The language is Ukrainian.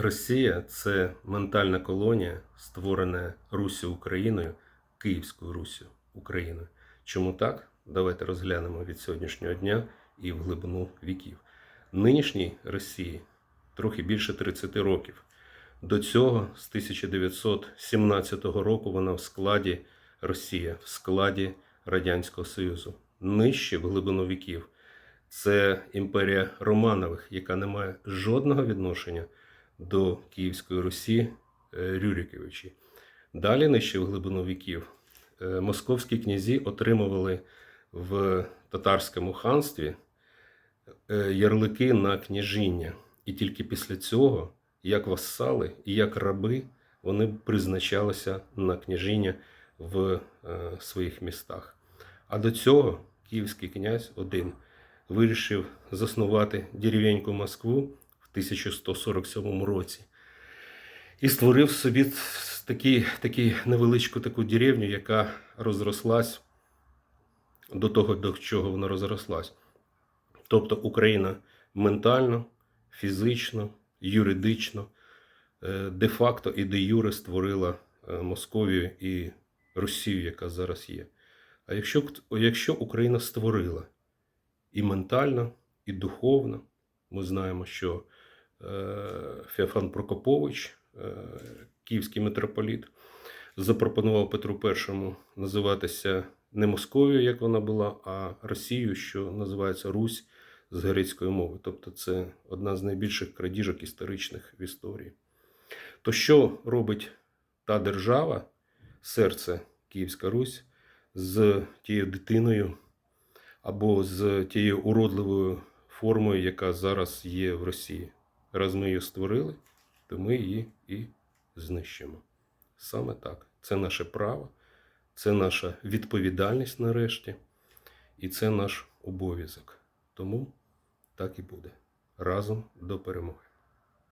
Росія це ментальна колонія, створена Руссю Україною, Київською Руссю Україною. Чому так? Давайте розглянемо від сьогоднішнього дня і в глибину віків. Нинішній Росії трохи більше 30 років. До цього з 1917 року вона в складі Росія, в складі Радянського Союзу. Нижче в глибину віків. Це імперія Романових, яка не має жодного відношення до Київської Русі е, Рюриковичі. Далі нижче в глибину віків е, московські князі отримували в татарському ханстві е, ярлики на княжіння. І тільки після цього, як вассали і як раби, вони призначалися на княжіння в своїх містах. А до цього київський князь один вирішив заснувати деревеньку Москву 1147 році і створив собі такі, такі невеличку таку деревню, яка розрослась до того, до чого вона розрослась. Тобто Україна ментально, фізично, юридично, е, де-факто і де юре створила е, Московію і Росію, яка зараз є. А якщо, якщо Україна створила і ментально, і духовно, ми знаємо, що е, Феофан Прокопович, е, київський митрополіт, запропонував Петру І називатися не Московією, як вона була, а Росією, що називається Русь з грецької мови. Тобто це одна з найбільших крадіжок історичних в історії. То що робить та держава, серце Київська Русь, з тією дитиною або з тією уродливою формою, яка зараз є в Росії? Раз ми її створили, то ми її і знищимо. Саме так. Це наше право, це наша відповідальність нарешті, і це наш обов'язок. Тому так і буде. Разом до перемоги.